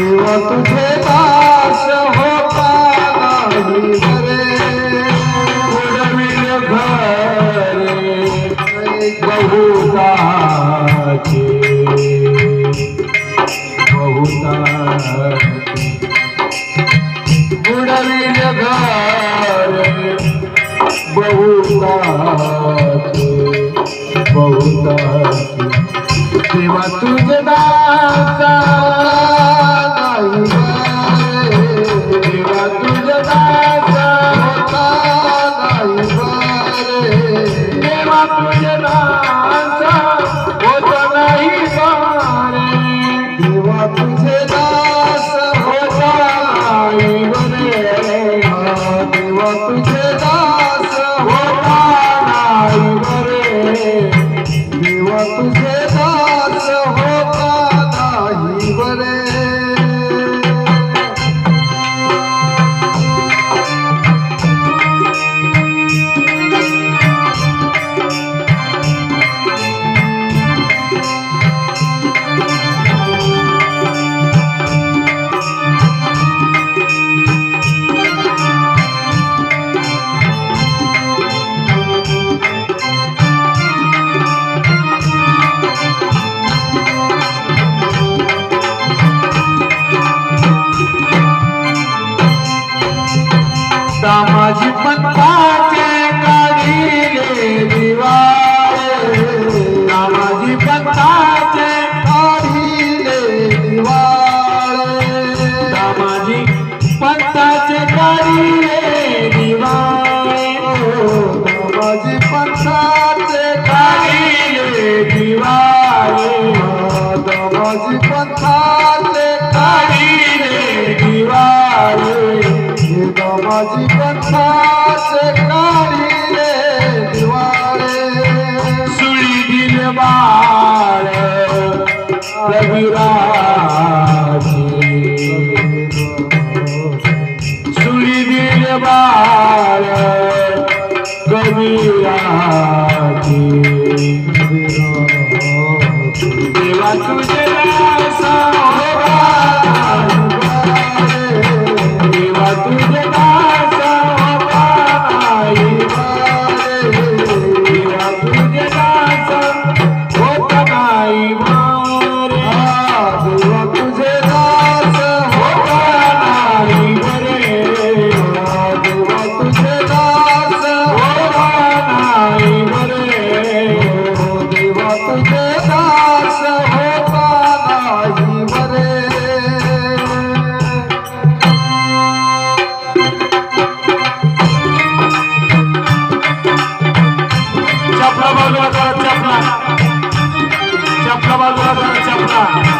शिव तुझे दास होता नाही घरे उडविल घरे बहुताचे बहुताचे उडविल घरे बहुताचे बहुताचे तेव्हा तुझे दास माझी पंथाचे काढिले दिवाळे. माझी पंथाचे काढिले दिवाळे. माझी पंथाचे काढिले दिवाळे. माझी पंथाचे काढिले दिवाळे. माझी पंथाचे काढिले दिवाळे. माझी पंथाचे काळी रे दिवाळे. सुळी दिल बाळ सुळी दिल देवा तुझे चपला बाजूला चपला.